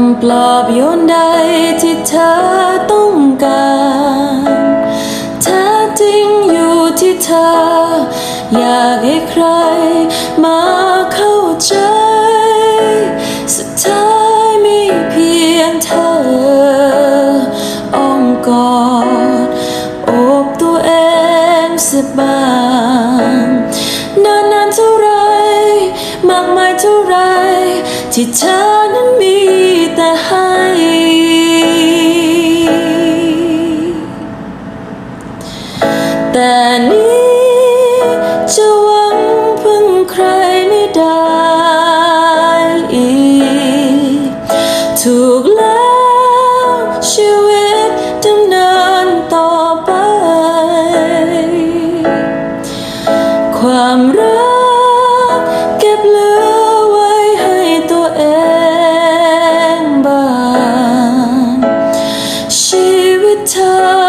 ำปลอบโยนใดที่เธอต้องการแท้จริงอยู่ที่เธอ อยากให้ใครมาเข้าใจ สุดท้ายมีเพียงเธออ้อมกอดโอบตัวเองสบางนานนานเท่าไรมากมายเท่าไรที่เธอนั้นมี ความรัก เก็บเหลือไว้ให้ตัวเองบ้างชีวิตเธอ